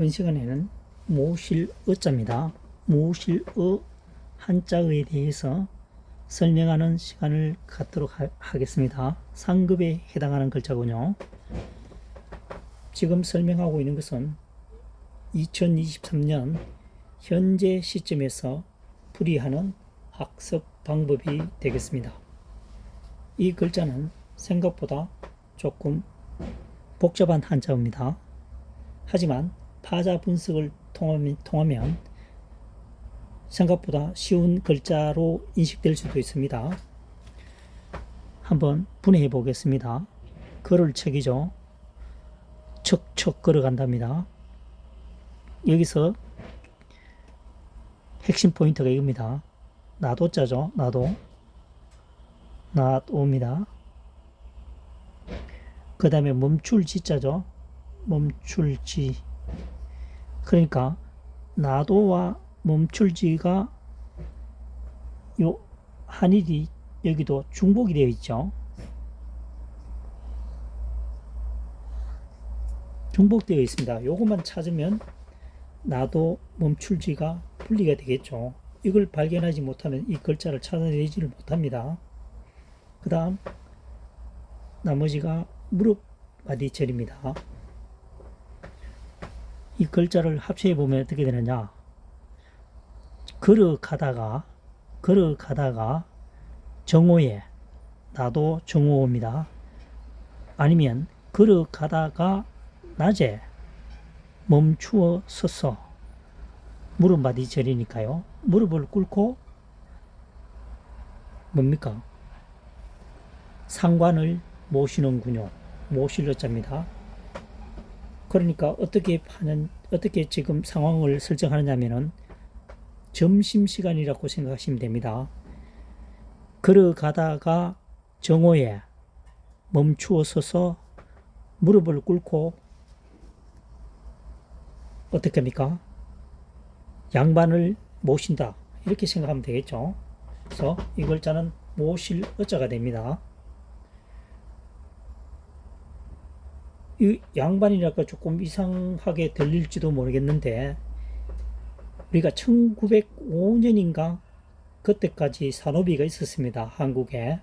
이번 시간에는 모실 어자입니다. 모실 어 한자에 대해서 설명하는 시간을 갖도록 하, 겠습니다 상급에 해당하는 글자군요. 지금 설명하고 있는 것은 2023년 현재 시점에서 풀이하는 학습 방법이 되겠습니다. 이 글자는 생각보다 조금 복잡한 한자입니다. 하지만 타자 분석을 통하면, 생각보다 쉬운 글자로 인식될 수도 있습니다. 한번 분해해 보겠습니다. 걸을 척이죠. 척척 걸어간답니다. 여기서 핵심 포인트가 이겁니다. 나도 자죠. 나도. 나도입니다. 그 다음에 멈출 지자죠. 멈출 지. 그러니까 나도와 멈출지가 요 한일이 여기도 중복이 되어 있죠. 중복되어 있습니다. 요것만 찾으면 나도 멈출지가 분리가 되겠죠. 이걸 발견하지 못하면 이 글자를 찾아내지를 못합니다. 그 다음 나머지가 무릎 마디철입니다. 이 글자를 합쳐해 보면 어떻게 되느냐? 걸어가다가 걸어가다가 정오에 나도 정오입니다. 아니면 걸어가다가 낮에 멈추어 서서 무릎 마디절이니까요. 무릎을 꿇고 뭡니까? 상관을 모시는군요. 모실러 자입니다. 그러니까 어떻게 하는 어떻게 지금 상황을 설정하느냐면은 점심 시간이라고 생각하시면 됩니다. 걸어가다가 정오에 멈추어 서서 무릎을 꿇고 어떻게 합니까? 양반을 모신다. 이렇게 생각하면 되겠죠. 그래서 이 글자는 모실 어자가 됩니다. 이 양반이랄까 조금 이상하게 들릴지도 모르겠는데 우리가 1905년인가 그때까지 산호비가 있었습니다. 한국에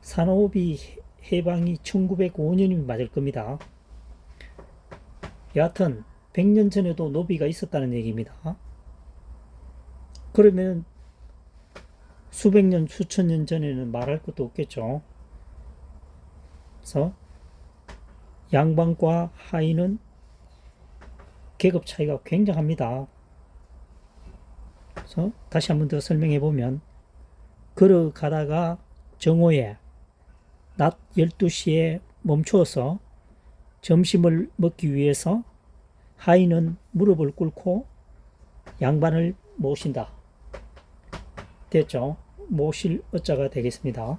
산호비 해방이 1905년이 맞을 겁니다. 여하튼 100년 전에도 노비가 있었다는 얘기입니다. 그러면 수백 년, 수천 년 전에는 말할 것도 없겠죠. 그래서 양반과 하인은 계급 차이가 굉장합니다. 그래서 다시 한 번 더 설명해 보면 걸어가다가 정오에 낮 12시에 멈추어서 점심을 먹기 위해서 하인은 무릎을 꿇고 양반을 모신다. 됐죠? 모실 어자가 되겠습니다.